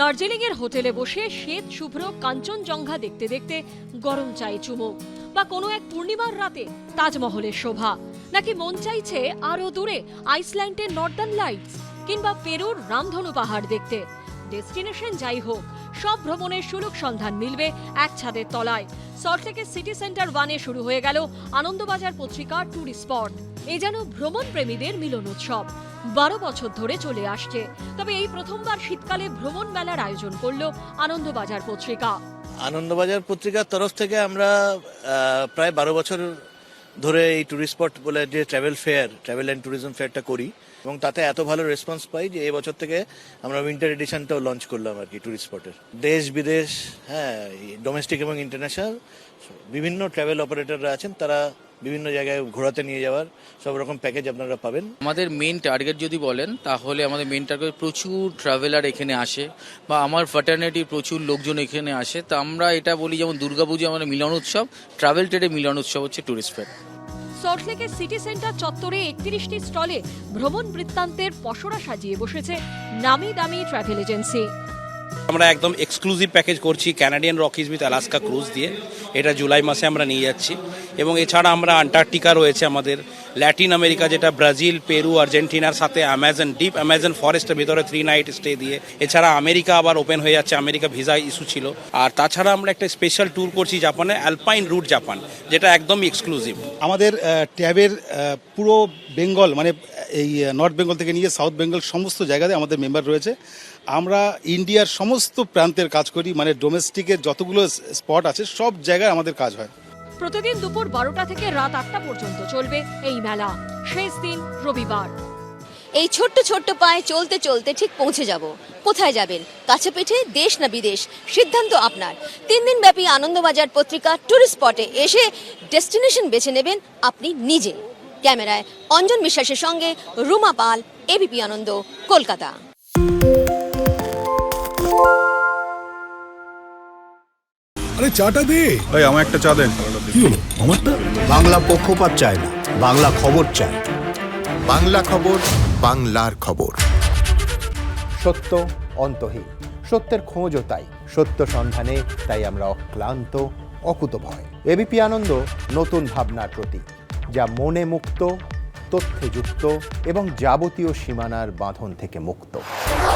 দার্জিলিং এর হোটেলে বসে শ্বেত, শুভ্র, কাঞ্চনজঙ্ঘা দেখতে দেখতে গরম চাই চুমুক বা কোনো এক পূর্ণিমার রাতে তাজমহলের শোভা। নাকি মন চাইছে আরও দূরে আইসল্যান্ডের নর্দার্ন লাইটস কিংবা পেরুর রামধনু পাহাড় দেখতে। ডেস্টিনেশন যাই হোক, সব ভ্রমণের সুলুক সন্ধান মিলবে এক ছাদের তলায়। সল্টলেকের সিটি সেন্টার ওয়ানে শুরু হয়ে গেল আনন্দবাজার পত্রিকা, ট্যুরিস্ট স্পট। এ যেন ভ্রমণ প্রেমীদের মিলন উৎসব। বারো বছর ধরে চলে আসছে। তবে এই প্রথমবার শীতকালে ভ্রমণ মেলার আয়োজন করল আনন্দবাজার পত্রিকা। আনন্দবাজার পত্রিকার তরফ থেকে আমরা প্রায় বারো বছর ধরে এই ট্যুরিস্ট স্পট বলে যে travel fair travel and tourism ফেয়ারটা করি। এবং তাতে এত ভালো রেসপন্স পাই যে এবছর থেকে আমরা উইন্টার এডিশনটাও লঞ্চ করলাম আর কি ট্যুরিস্ট স্পটের দেশ, বিদেশ হ্যাঁ ডোমেস্টিক এবং ইন্টারন্যাশনাল বিভিন্ন ট্রাভেল অপারেটররা আছেন, তারা বিভিন্ন জায়গায় ঘোরাতে নিয়ে যাওয়ার সব রকম প্যাকেজ আপনারা পাবেন। আমাদের মেন টার্গেট যদি বলেন তাহলে আমাদের মেন টার্গেট প্রচুর ট্রাভেলার এখানে আসে বা আমার ফাটার্নিটি প্রচুর লোকজন এখানে আসে। তা আমরা এটা বলি যেমন দুর্গাপুজো আমাদের মিলন উৎসব ট্রাভেল ট্রেডে মিলন উৎসব হচ্ছে টুরিস্ট ফেয়ার সল্টলেকের সিটি সেন্টার চত্বরে একত্রিশটি স্টলে ভ্রমণ বৃত্তান্তের পসরা সাজিয়ে বসেছে নামি দামি ট্রাভেল এজেন্সি আমরা একদম এক্সক্লুসিভ প্যাকেজ করছি Canadian Rockies with Alaska cruise দিয়ে। এটা জুলাই মাসে আমরা নিয়ে যাচ্ছি। এবং এছাড়া আমরা আন্টার্কটিকা রয়েছে আমাদের। ল্যাটিন আমেরিকা যেটা ব্রাজিল পেরু আর্জেন্টিনার সাথে অ্যামাজন ডিপ অ্যামাজন ফরেস্টের ভিতরে থ্রি নাইট স্টে দিয়ে। এছাড়া আমেরিকা আবার ওপেন হয়ে যাচ্ছে। আমেরিকা ভিসা ইস্যু ছিল। আর তাছাড়া আমরা একটা স্পেশাল ট্যুর করছি জাপানে অ্যালপাইন রুট জাপান যেটা একদম এক্সক্লুসিভ আমাদের ট্যাবের পুরো বেঙ্গল মানে এই নর্থ বেঙ্গল থেকে নিয়ে সাউথ বেঙ্গল সমস্ত জায়গাতে আমাদের মেম্বার রয়েছে। আমরা ইন্ডিয়ার সমস্ত প্রান্তের কাজ করি মানে ডোমেস্টিকের যতগুলো স্পট আছে সব জায়গায় আমাদের কাজ হয়। প্রতিদিন দুপুর বারোটা থেকে রাত আটটা পর্যন্ত চলবে এই মেলা। শেষ দিন রবিবার। এই ছোট্ট ছোট্ট পায়ে চলতে চলতে ঠিক পৌঁছে যাব। কোথায় যাবেন? কাছে পিঠে দেশ না বিদেশ? সিদ্ধান্ত আপনার। তিন দিন ব্যাপী আনন্দবাজার পত্রিকা ট্যুরিস্ট স্পটে এসে ডেস্টিনেশন বেছে নেবেন আপনি নিজে। ক্যামেরায় অঞ্জন বিশ্বাসের সঙ্গে রুমা পাল এবিপি আনন্দ কলকাতা। আরে চাটা দে। এই আমার একটা চা দেন। কি হলো? আমারটা? বাংলা পক্ষপাত চায় না বাংলা খবর চায়। বাংলা খবর বাংলার খবর। সত্য অন্তহীন সত্যের খোঁজও তাই। সত্য সন্ধানে তাই আমরা অক্লান্ত অকুতভয় এবিপি আনন্দ নতুন ভাবনার প্রতীক যা মনে মুক্ত তথ্যে যুক্ত এবং যাবতীয় সীমানার বাঁধন থেকে মুক্ত।